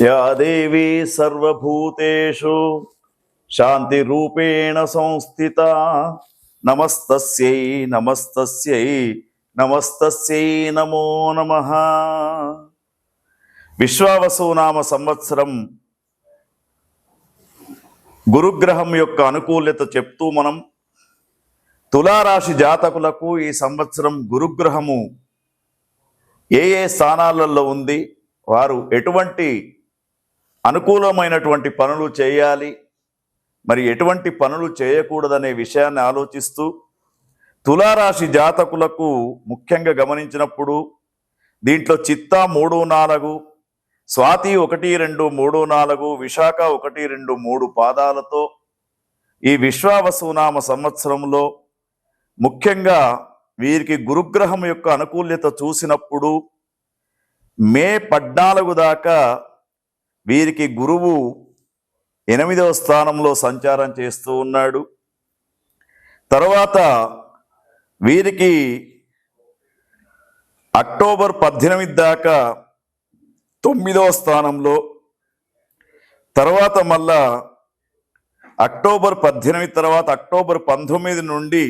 Yeah దేవీ సర్వభూతేషు శాంతిరూపేణ సంస్థిత నమస్తస్యై నమస్తస్యై నమస్తస్యై నమో నమ. విశ్వావసునామ సంవత్సరం గురుగ్రహం యొక్క అనుకూల్యత చెప్తూ మనం తులారాశి జాతకులకు ఈ సంవత్సరం గురుగ్రహము ఏ ఏ స్థానాలలో ఉంది వారు ఎటువంటి అనుకూలమైనటువంటి పనులు చేయాలి. మరి ఎటువంటి పనులు చేయకూడదనే విషయాన్ని ఆలోచిస్తూ తులారాశి జాతకులకు ముఖ్యంగా గమనించినప్పుడు దీంట్లో చిత్తా మూడు నాలుగు స్వాతి ఒకటి రెండు మూడు నాలుగు విశాఖ ఒకటి రెండు మూడు పాదాలతో ఈ విశ్వావసునామ సంవత్సరంలో ముఖ్యంగా వీరికి గురుగ్రహం యొక్క అనుకూల్యత చూసినప్పుడు మే పద్నాలుగు దాకా వీరికి గురువు ఎనిమిదవ స్థానంలో సంచారం చేస్తూ ఉన్నాడు. తర్వాత వీరికి అక్టోబర్ పద్దెనిమిది దాకా తొమ్మిదవ స్థానంలో తర్వాత మళ్ళా అక్టోబర్ పద్దెనిమిది తర్వాత అక్టోబర్ పంతొమ్మిది నుండి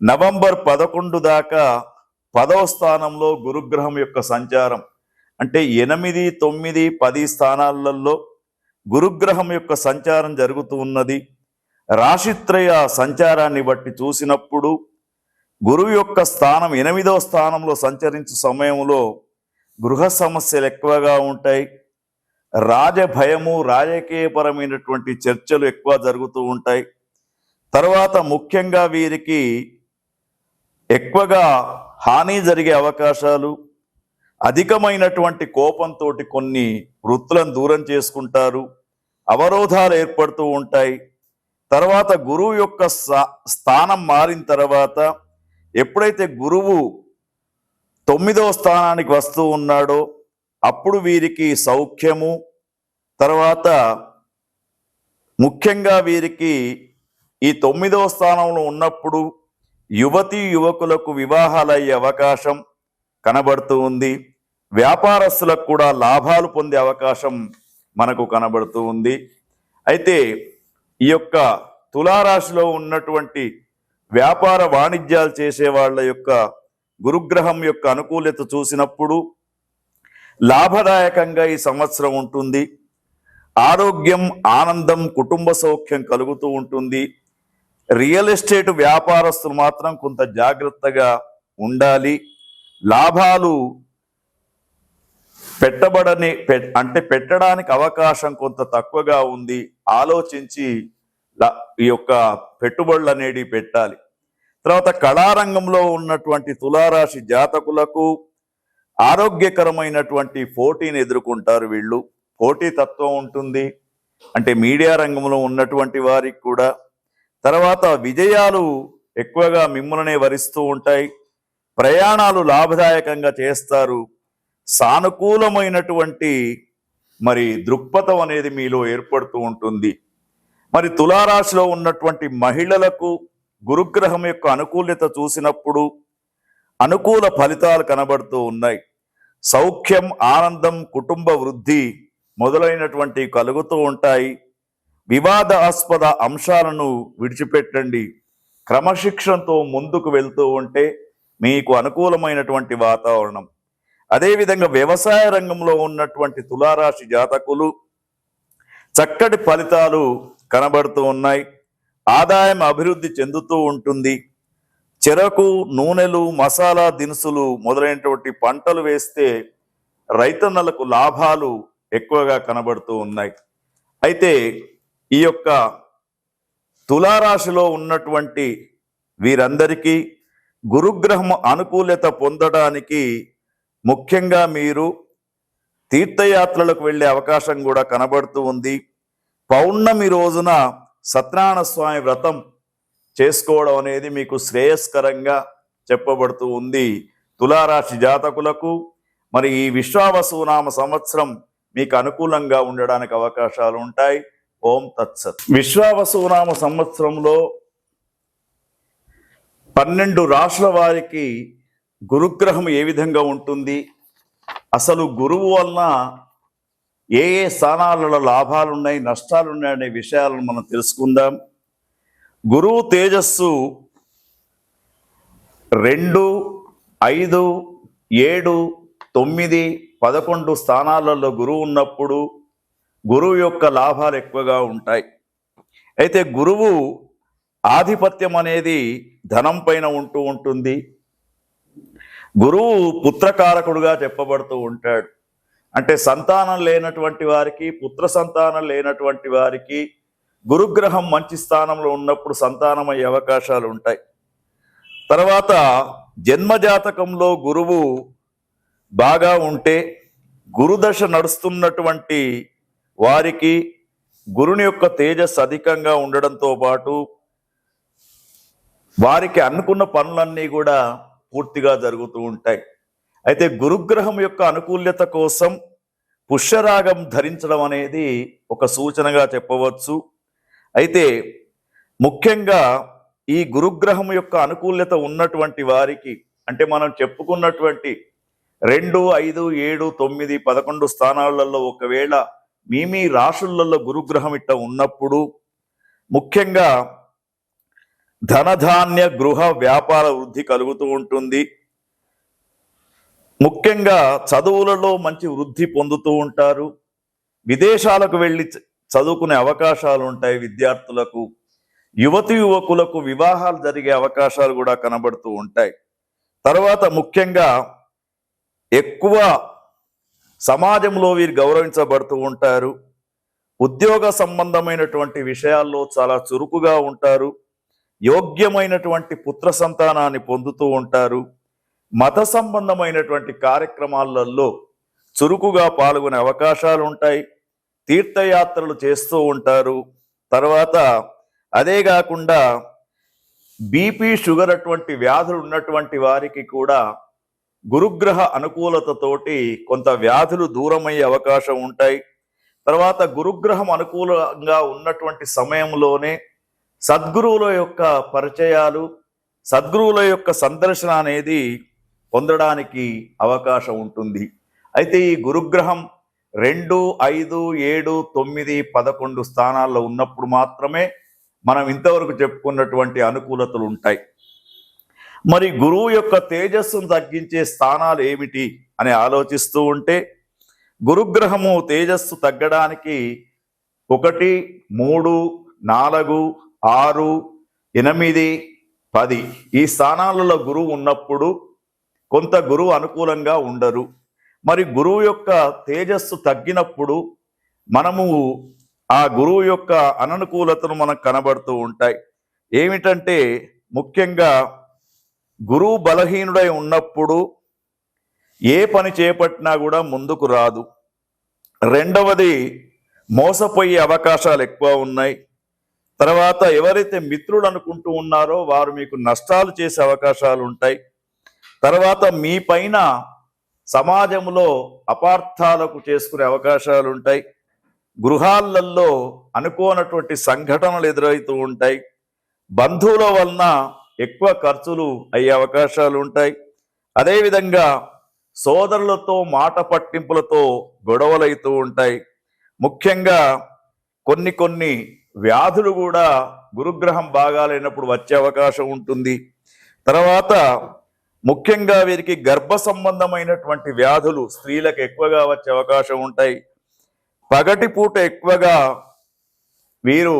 నవంబర్ పదకొండు దాకా పదవ స్థానంలో గురుగ్రహం యొక్క సంచారం. అంటే ఎనిమిది తొమ్మిది పది స్థానాలలో గురుగ్రహం యొక్క సంచారం జరుగుతూ ఉన్నది. రాశిత్రయ సంచారాన్ని బట్టి చూసినప్పుడు గురువు యొక్క స్థానం ఎనిమిదవ స్థానంలో సంచరించు సమయంలో గృహ సమస్యలు ఎక్కువగా ఉంటాయి. రాజభయము రాజకీయపరమైనటువంటి చర్చలు ఎక్కువ జరుగుతూ ఉంటాయి. తర్వాత ముఖ్యంగా వీరికి ఎక్కువగా హాని జరిగే అవకాశాలు అధికమైనటువంటి కోపంతో కొన్ని వృత్తులను దూరం చేసుకుంటారు అవరోధాలు ఏర్పడుతూ ఉంటాయి. తర్వాత గురువు యొక్క స్థానం మారిన తర్వాత ఎప్పుడైతే గురువు తొమ్మిదవ స్థానానికి వస్తూ ఉన్నాడో అప్పుడు వీరికి సౌఖ్యము తర్వాత ముఖ్యంగా వీరికి ఈ తొమ్మిదవ స్థానంలో ఉన్నప్పుడు యువతి యువకులకు వివాహాలయ్యే అవకాశం కనబడుతూ ఉంది. వ్యాపారస్తులకు కూడా లాభాలు పొందే అవకాశం మనకు కనబడుతూ ఉంది. అయితే ఈ యొక్క తులారాశిలో ఉన్నటువంటి వ్యాపార వాణిజ్యాలు చేసే వాళ్ళ యొక్క గురుగ్రహం యొక్క అనుకూలత చూసినప్పుడు లాభదాయకంగా ఈ సంవత్సరం ఉంటుంది. ఆరోగ్యం ఆనందం కుటుంబ సౌఖ్యం కలుగుతూ ఉంటుంది. రియల్ ఎస్టేట్ వ్యాపారస్తులు మాత్రం కొంత జాగ్రత్తగా ఉండాలి. లాభాలు పెట్టబడని పె- అంటే పెట్టడానికి అవకాశం కొంత తక్కువగా ఉంది. ఆలోచించి ఈ యొక్క పెట్టుబడులు అనేవి పెట్టాలి. తర్వాత కళారంగంలో ఉన్నటువంటి తులారాశి జాతకులకు ఆరోగ్యకరమైనటువంటి పోటీని ఎదుర్కొంటారు వీళ్ళు. పోటీ తత్వం ఉంటుంది. అంటే మీడియా రంగంలో ఉన్నటువంటి వారికి కూడా. తర్వాత విజయాలు ఎక్కువగా మిమ్మల్నే వరిస్తూ ఉంటాయి. ప్రయాణాలు లాభదాయకంగా చేస్తారు. సానుకూలమైనటువంటి మరి దృక్పథం అనేది మీలో ఏర్పడుతూ ఉంటుంది. మరి తులారాశిలో ఉన్నటువంటి మహిళలకు గురుగ్రహం యొక్క అనుకూలత చూసినప్పుడు అనుకూల ఫలితాలు కనబడుతూ ఉన్నాయి. సౌఖ్యం ఆనందం కుటుంబ వృద్ధి మొదలైనటువంటి కలుగుతూ ఉంటాయి. వివాదాస్పద అంశాలను విడిచిపెట్టండి. క్రమశిక్షణతో ముందుకు వెళ్తూ ఉంటే మీకు అనుకూలమైనటువంటి వాతావరణం. అదేవిధంగా వ్యవసాయ రంగంలో ఉన్నటువంటి తులారాశి జాతకులు చక్కటి ఫలితాలు కనబడుతూ ఉన్నాయి. ఆదాయం అభివృద్ధి చెందుతూ ఉంటుంది. చెరకు నూనెలు మసాలా దినుసులు మొదలైనటువంటి పంటలు వేస్తే రైతన్నలకు లాభాలు ఎక్కువగా కనబడుతూ ఉన్నాయి. అయితే ఈ యొక్క తులారాశిలో ఉన్నటువంటి వీరందరికీ గురుగ్రహం అనుకూలత పొందడానికి ముఖ్యంగా మీరు తీర్థయాత్రలకు వెళ్ళే అవకాశం కూడా కనబడుతూ ఉంది. పౌర్ణమి రోజున సత్యనారాయణ స్వామి వ్రతం చేసుకోవడం అనేది మీకు శ్రేయస్కరంగా చెప్పబడుతూ ఉంది. తులారాశి జాతకులకు మరి ఈ విశ్వావసునామ సంవత్సరం మీకు అనుకూలంగా ఉండడానికి అవకాశాలు ఉంటాయి. ఓం తత్సత్. విశ్వావసునామ సంవత్సరంలో పన్నెండు రాష్ట్రాల వారికి గురుగ్రహం ఏ విధంగా ఉంటుంది? అసలు గురువు వలన ఏ ఏ స్థానాలలో లాభాలు ఉన్నాయి నష్టాలు అనే విషయాలను మనం తెలుసుకుందాం. గురువు తేజస్సు రెండు ఐదు ఏడు తొమ్మిది పదకొండు స్థానాలలో గురువు ఉన్నప్పుడు గురువు యొక్క లాభాలు ఎక్కువగా ఉంటాయి. అయితే గురువు ఆధిపత్యం అనేది ధనం పైన ఉంటూ ఉంటుంది. గురువు పుత్రకారకుడుగా చెప్పబడుతూ ఉంటాడు. అంటే సంతానం లేనటువంటి వారికి పుత్ర సంతానం లేనటువంటి వారికి గురుగ్రహం మంచి స్థానంలో ఉన్నప్పుడు సంతానం అయ్యే అవకాశాలు ఉంటాయి. తర్వాత జన్మజాతకంలో గురువు బాగా ఉంటే గురుదశ నడుస్తున్నటువంటి వారికి గురుని యొక్క తేజస్సు అధికంగా ఉండడంతో పాటు వారికి అనుకున్న పనులన్నీ కూడా పూర్తిగా జరుగుతూ ఉంటాయి. అయితే గురుగ్రహం యొక్క అనుకూల్యత కోసం పుష్యరాగం ధరించడం అనేది ఒక సూచనగా చెప్పవచ్చు. అయితే ముఖ్యంగా ఈ గురుగ్రహం యొక్క అనుకూల్యత ఉన్నటువంటి వారికి అంటే మనం చెప్పుకున్నటువంటి రెండు ఐదు ఏడు తొమ్మిది పదకొండు స్థానాలలో ఒకవేళ మీ మీ రాశులలో గురుగ్రహం ఇట్ట ఉన్నప్పుడు ముఖ్యంగా ధనధాన్య గృహ వ్యాపార వృద్ధి కలుగుతూ ఉంటుంది. ముఖ్యంగా చదువులలో మంచి వృద్ధి పొందుతూ ఉంటారు. విదేశాలకు వెళ్ళి చ- చదువుకునే అవకాశాలు ఉంటాయి విద్యార్థులకు. యువతి యువకులకు వివాహాలు జరిగే అవకాశాలు కూడా కనబడుతూ ఉంటాయి. తర్వాత ముఖ్యంగా ఎక్కువ సమాజంలో వీరు గౌరవించబడుతూ ఉంటారు. ఉద్యోగ సంబంధమైనటువంటి విషయాల్లో చాలా చురుకుగా ఉంటారు. యోగ్యమైనటువంటి పుత్ర సంతానాన్ని పొందుతూ ఉంటారు. మత సంబంధమైనటువంటి కార్యక్రమాలలో చురుకుగా పాల్గొనే అవకాశాలు ఉంటాయి తీర్థయాత్రలు చేస్తూ ఉంటారు. తర్వాత అదే కాకుండా బీపీ షుగర్ అటువంటి వ్యాధులు ఉన్నటువంటి వారికి కూడా గురుగ్రహ అనుకూలతతోటి కొంత వ్యాధులు దూరమయ్యే అవకాశం ఉంటాయి. తర్వాత గురుగ్రహం అనుకూలంగా ఉన్నటువంటి సమయంలోనే సద్గురువుల యొక్క పరిచయాలు సద్గురువుల యొక్క సందర్శన అనేది పొందడానికి అవకాశం ఉంటుంది. అయితే ఈ గురుగ్రహం రెండు ఐదు ఏడు తొమ్మిది పదకొండు స్థానాల్లో ఉన్నప్పుడు మాత్రమే మనం ఇంతవరకు చెప్పుకున్నటువంటి అనుకూలతలు ఉంటాయి. మరి గురువు యొక్క తేజస్సును తగ్గించే స్థానాలు ఏమిటి అని ఆలోచిస్తూ ఉంటే గురుగ్రహము తేజస్సు తగ్గడానికి ఒకటి మూడు నాలుగు ఆరు ఎనిమిది పది. ఈ స్థానాలలో గురువు ఉన్నప్పుడు కొంత గురువు అనుకూలంగా ఉండరు. మరి గురువు యొక్క తేజస్సు తగ్గినప్పుడు మనము ఆ గురువు యొక్క అననుకూలతను మనకు కనబడుతూ ఉంటాయి. ఏమిటంటే ముఖ్యంగా గురువు బలహీనుడై ఉన్నప్పుడు ఏ పని చేపట్టినా కూడా ముందుకు రాదు. రెండవది మోసపోయే అవకాశాలు ఎక్కువ ఉన్నాయి. తర్వాత ఎవరైతే మిత్రులు అనుకుంటూ ఉన్నారో వారు మీకు నష్టాలు చేసే అవకాశాలు ఉంటాయి. తర్వాత మీ పైన సమాజంలో అపార్థాలకు చేసుకునే అవకాశాలు ఉంటాయి. గృహాలలో అనుకోనటువంటి సంఘటనలు ఎదురవుతూ ఉంటాయి. బంధువుల వలన ఎక్కువ ఖర్చులు అయ్యే అవకాశాలు ఉంటాయి. అదేవిధంగా సోదరులతో మాట పట్టింపులతో గొడవలవుతూ ఉంటాయి. ముఖ్యంగా కొన్ని కొన్ని వ్యాధులు కూడా గురుగ్రహం బాగాలేనప్పుడు వచ్చే అవకాశం ఉంటుంది. తర్వాత ముఖ్యంగా వీరికి గర్భ సంబంధమైనటువంటి వ్యాధులు స్త్రీలకు ఎక్కువగా వచ్చే అవకాశం ఉంటాయి. పగటి పూట ఎక్కువగా వీరు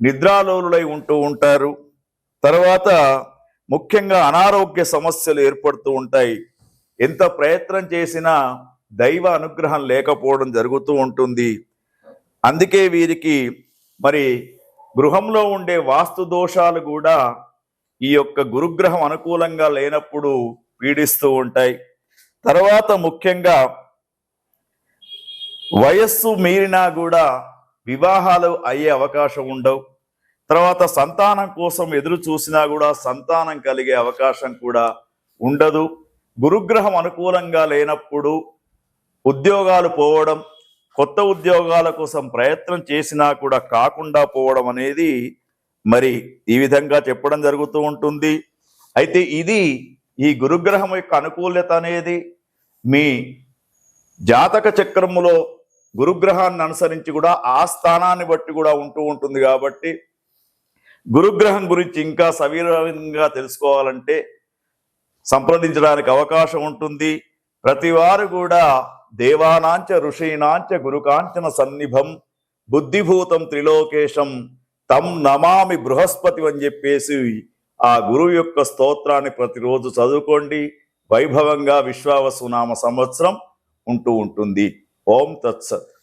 నిద్రాలోలులై ఉంటూ ఉంటారు. తర్వాత ముఖ్యంగా అనారోగ్య సమస్యలు ఏర్పడుతూ ఉంటాయి. ఎంత ప్రయత్నం చేసినా దైవ అనుగ్రహం లేకపోవడం జరుగుతూ ఉంటుంది. అందుకే వీరికి మరి గృహంలో ఉండే వాస్తు దోషాలు కూడా ఈ యొక్క గురుగ్రహం అనుకూలంగా లేనప్పుడు పీడిస్తూ ఉంటాయి. తర్వాత ముఖ్యంగా వయస్సు మీరినా కూడా వివాహాలు అయ్యే అవకాశం ఉండవు. తర్వాత సంతానం కోసం ఎదురు చూసినా కూడా సంతానం కలిగే అవకాశం కూడా ఉండదు. గురుగ్రహం అనుకూలంగా లేనప్పుడు ఉద్యోగాలు పోవడం కొత్త ఉద్యోగాల కోసం ప్రయత్నం చేసినా కూడా కాకుండా పోవడం అనేది మరి ఈ విధంగా చెప్పడం జరుగుతూ ఉంటుంది. అయితే ఇది ఈ గురుగ్రహం యొక్క అనుకూల్యత అనేది మీ జాతక చక్రములో గురుగ్రహాన్ని అనుసరించి కూడా ఆ స్థానాన్ని బట్టి కూడా ఉంటూ ఉంటుంది కాబట్టి గురుగ్రహం గురించి ఇంకా సవీరంగా తెలుసుకోవాలంటే సంప్రదించడానికి అవకాశం ఉంటుంది. ప్రతి వారు కూడా దేవానాంచ ఋషీణాంచ గురుకాంచన సన్నిభం బుద్ధిభూతం త్రిలోకేశం తం నమామి బృహస్పతి అని చెప్పేసి ఆ గురువు యొక్క స్తోత్రాన్ని ప్రతిరోజు చదువుకోండి. వైభవంగా విశ్వావసు నామ సంవత్సరం ఉంటూ ఉంటుంది. ఓం తత్సత్.